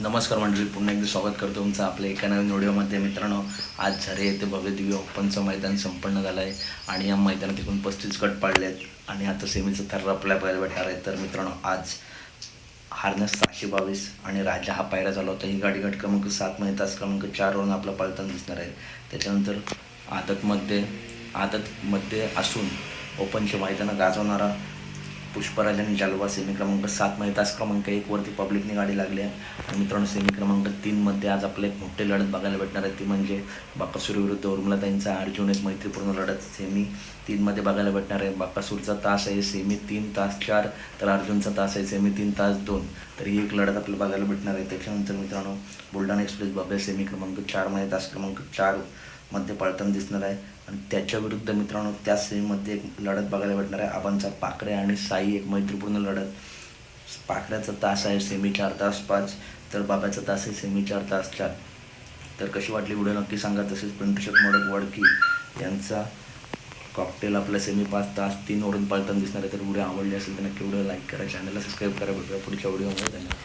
नमस्कार मंडळी पुन्हा एकदा स्वागत करतो तुमचं आपल्या एका नवीन व्हिडिओमध्ये. मित्रांनो आज झरे येथे भव्य दिव्य ओपनचं मैदान संपन्न झालं आहे आणि या मैदानात एकूण पस्तीस गट पाडले आहेत आणि आता सेमीचं थर आपल्या पाहायला भेटणार आहे तर मित्रांनो आज हार्नस सहाशे बावीस आणि राजा हा पायरा झाला होता. ही गाडी गट क्रमांक सातमध्ये तास क्रमांक चारवरून आपला पळताना दिसणार आहे. त्याच्यानंतर आदतमध्ये आदतमध्ये असून ओपनचे मैदानं गाजवणारा पुष्पराज आणि जालवा सेमी क्रमांक सातमध्ये तास क्रमांक एकवरती पब्लिकने गाडी लागली आहे. आणि मित्रांनो सेमी क्रमांक तीनमध्ये आज आपले एक मोठे लढत बघायला भेटणार आहे. ती म्हणजे बाकासूर विरुद्ध उर्मिलाताईंचा अर्जुन एक मैत्रीपूर्ण लढत. सेमी तीनमध्ये बघायला भेटणार आहे. बाकासूरचा तास आहे सेमी तीन तास चार तर अर्जुनचा तास आहे सेमी तीन तास दोन. तर ही एक लढत आपल्याला बघायला भेटणार आहे. त्याच्यानंतर मित्रांनो बुलढाणा एक्सप्रेस बाबा सेमी क्रमांक चारमध्ये तास क्रमांक चार. मध्ये पळताना दिसणार आहे. आणि त्याच्या विरुद्ध मित्रांनो त्या सेमीमध्ये एक लढत बघायला भेटणार आहे. आबांचा पाकरे आणि साई एक मैत्रीपूर्ण लढत. पाकऱ्याचा तास आहे सेमी चार तास पाच. तर बाब्याचा तास आहे सेमी चार तास चार. तर कशी वाटली व्हिडिओ नक्की सांगा. तसेच पिंटूशेट मोडक वडकी यांचा कॉकटेल आपल्या सेमी पाच तास तीन ओढून पळताना दिसणार आहे. तर व्हिडिओ आवडली असेल तर नक्की व्हिडिओ लाईक करा. चॅनलला सबस्क्राईब करा. भेटूया पुढच्या व्हिडिओमध्ये धन्यवाद.